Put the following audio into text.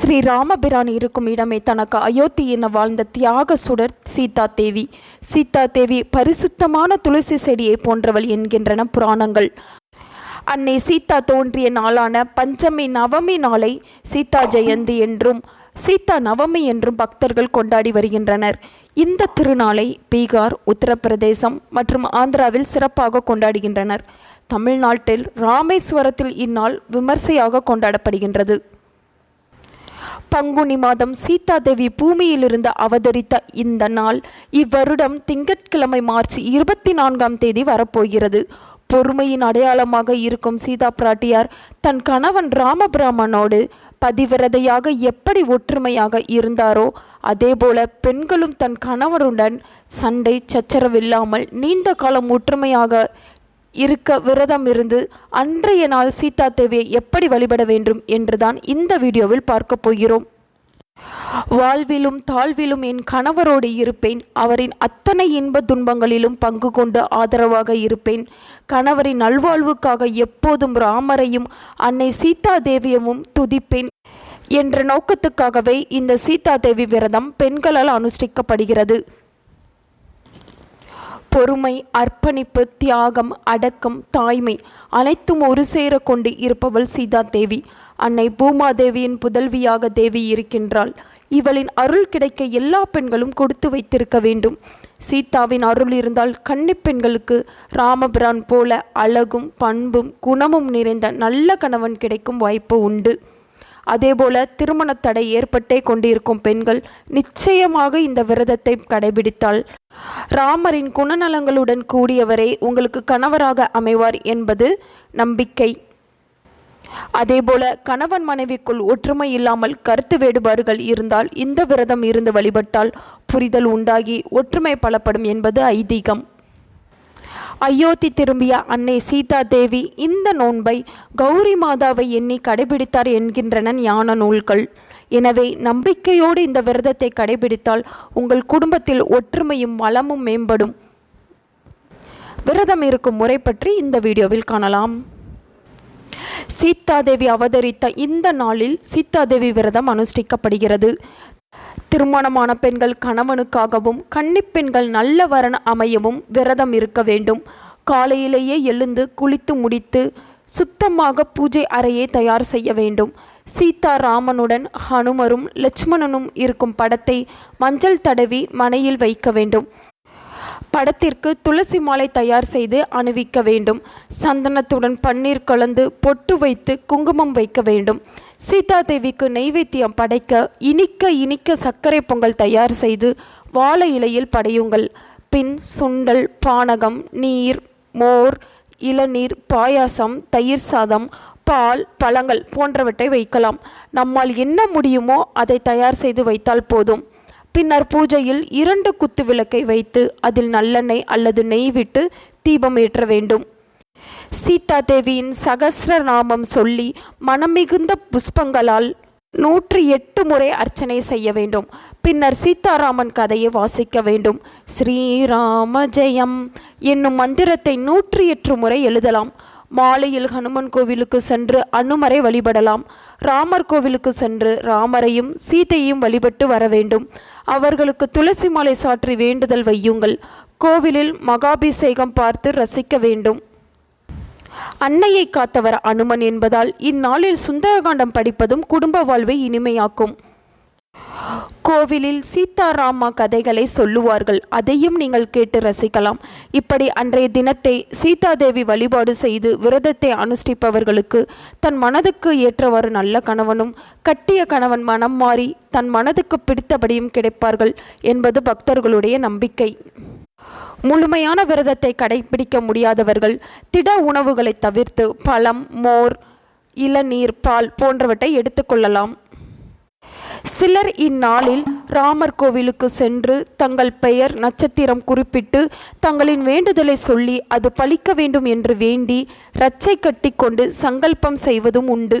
ஸ்ரீ ராமபிரான் இருக்கும் இடமே தனக்கு அயோத்தி என வாழ்ந்த தியாக சுடர் சீதா தேவி. சீதா தேவி பரிசுத்தமான துளசி செடியை போன்றவள் என்கின்றன புராணங்கள். அன்னை சீதா தோன்றிய நாளான பஞ்சமி நவமி நாளை சீதா ஜெயந்தி என்றும் சீதா நவமி என்றும் பக்தர்கள் கொண்டாடி வருகின்றனர். இந்த திருநாளை பீகார் உத்தரப்பிரதேசம் மற்றும் ஆந்திராவில் சிறப்பாக கொண்டாடுகின்றனர். தமிழ்நாட்டில் ராமேஸ்வரத்தில் இந்நாள் விமர்சையாக கொண்டாடப்படுகின்றது. பங்குனி மாதம் சீதாதேவி பூமியிலிருந்து அவதரித்த இந்த நாள் இவ்வருடம் திங்கட்கிழமை மார்ச் இருபத்தி நான்காம் தேதி வரப்போகிறது. பொறுமையின் அடையாளமாக இருக்கும் சீதா பிராட்டியார் தன் கணவன் ராமபிராமனோடு பதிவிரதையாக எப்படி ஒற்றுமையாக இருந்தாரோ அதேபோல பெண்களும் தன் கணவருடன் சண்டை சச்சரவில்லாமல் நீண்ட காலம் ஒற்றுமையாக இருக்க விரதம் இருந்து அன்றைய நாள் சீதா தேவியை எப்படி வழிபட வேண்டும் என்றுதான் இந்த வீடியோவில் பார்க்க போகிறோம். வாழ்விலும் தாழ்விலும் என் கணவரோடு இருப்பேன். அவரின் அத்தனை இன்ப துன்பங்களிலும் பங்கு கொண்டு ஆதரவாக இருப்பேன். கணவரின் நல்வாழ்வுக்காக எப்போதும் ராமரையும் அன்னை சீதா தேவியவும் துதிப்பேன் என்ற நோக்கத்துக்காகவே இந்த சீதா தேவி விரதம் பெண்களால் அனுஷ்டிக்கப்படுகிறது. பொறுமை அர்ப்பணிப்பு தியாகம் அடக்கம் தாய்மை அனைத்தும் ஒரு சேர கொண்டு இருப்பவள் சீதா தேவி. அன்னை பூமாதேவியின் புதல்வியாக தேவி இருக்கின்றாள். இவளின் அருள் கிடைக்க எல்லா பெண்களும் கொடுத்து வைத்திருக்க வேண்டும். சீதாவின் அருள் இருந்தால் கன்னிப்பெண்களுக்கு ராமபிரான் போல அழகும் பண்பும் குணமும் நிறைந்த நல்ல கணவன் கிடைக்கும் வாய்ப்பு உண்டு. அதேபோல திருமண தடை ஏற்பட்டே கொண்டிருக்கும் பெண்கள் நிச்சயமாக இந்த விரதத்தை கடைபிடித்தால் ராமரின் குணநலங்களுடன் கூடியவரே உங்களுக்கு கணவராக அமைவார் என்பது நம்பிக்கை. அதேபோல கணவன் மனைவிக்குள் ஒற்றுமை இல்லாமல் கருத்து வேறுபாடுகள் இருந்தால் இந்த விரதம் இருந்து வழிபட்டால் புரிதல் உண்டாகி ஒற்றுமை பலப்படும் என்பது ஐதீகம். அயோத்தி திரும்பிய அன்னை சீதா தேவி இந்த நோன்பை கௌரி மாதாவை எண்ணி கடைபிடித்தார் என்கின்றன ஞான நூல்கள். எனவே நம்பிக்கையோடு இந்த விரதத்தை கடைபிடித்தால் உங்கள் குடும்பத்தில் ஒற்றுமையும் வளமும் மேம்படும். விரதம் இருக்கும் முறை பற்றி இந்த வீடியோவில் காணலாம். சீதாதேவி அவதரித்த இந்த நாளில் சீதாதேவி விரதம் அனுஷ்டிக்கப்படுகிறது. திருமணமான பெண்கள் கணவனுக்காகவும் கன்னிப்பெண்கள் நல்ல வரன் அமையவும் விரதம் இருக்க வேண்டும். காலையிலேயே எழுந்து குளித்து முடித்து சுத்தமாக பூஜை அறையை தயார் செய்ய வேண்டும். சீதா ராமனுடன் ஹனுமரும் லட்சுமணனும் இருக்கும் படத்தை மஞ்சள் தடவி மனையில் வைக்க வேண்டும். படத்திற்கு துளசி மாலை தயார் செய்து அணிவிக்க வேண்டும். சந்தனத்துடன் பன்னீர் கலந்து பொட்டு வைத்து குங்குமம் வைக்க வேண்டும். சீதாதேவிக்கு நெய்வேத்தியம் படைக்க இனிக்க இனிக்க சர்க்கரை பொங்கல் தயார் செய்து வாழை இலையில் படையுங்கள். பின் சுண்டல் பானகம் நீர் மோர் இளநீர் பாயாசம் தயிர் சாதம் பால் பழங்கள் போன்றவற்றை வைக்கலாம். நம்மால் என்ன முடியுமோ அதை தயார் செய்து வைத்தால் போதும். பின்னர் பூஜையில் இரண்டு குத்து விளக்கை வைத்து அதில் நல்லெண்ணெய் அல்லது நெய் விட்டு தீபம் ஏற்ற வேண்டும். சீதா தேவியின் சகசிரநாமம் சொல்லி மனமிகுந்த புஷ்பங்களால் நூற்றி எட்டு முறை அர்ச்சனை செய்ய வேண்டும். பின்னர் சீதாராமன் கதையை வாசிக்க வேண்டும். ஸ்ரீராம ஜெயம் என்னும் மந்திரத்தை நூற்றி எட்டு முறை எழுதலாம். மாலையில் ஹனுமன் கோவிலுக்கு சென்று அனுமரை வழிபடலாம். ராமர் கோவிலுக்கு சென்று ராமரையும் சீதையும் வழிபட்டு வர வேண்டும். அவர்களுக்கு துளசி மாலை சாற்றி வேண்டுதல் வையுங்கள். கோவிலில் மகாபிஷேகம் பார்த்து ரசிக்க வேண்டும். அன்னையை காத்தவர் அனுமன் என்பதால் இந்நாளில் சுந்தரகாண்டம் படிப்பதும் குடும்ப வாழ்வை இனிமையாக்கும். கோவிலில் சீதாராமா கதைகளை சொல்லுவார்கள். அதையும் நீங்கள் கேட்டு ரசிக்கலாம். இப்படி அன்றைய தினத்தை சீதாதேவி வழிபாடு செய்து விரதத்தை அனுஷ்டிப்பவர்களுக்கு தன் மனதுக்கு ஏற்றவாறு நல்ல கணவனும் கட்டிய கணவன் மனம் மாறி தன் மனதுக்கு பிடித்தபடியும் கிடைப்பார்கள் என்பது பக்தர்களுடைய நம்பிக்கை. முழுமையான விரதத்தை கடைபிடிக்க முடியாதவர்கள் திட உணவுகளை தவிர்த்து பழம் மோர் இளநீர் பால் போன்றவற்றை எடுத்துக்கொள்ளலாம் சிலர் இந்நாளில் ராமர் கோவிலுக்கு சென்று தங்கள் பெயர் நட்சத்திரம் குறிப்பிட்டு தங்களின் வேண்டுதலை சொல்லி அது பலிக்க வேண்டும் என்று வேண்டி ரச்சை கட்டி கொண்டு சங்கல்பம் செய்வதும் உண்டு.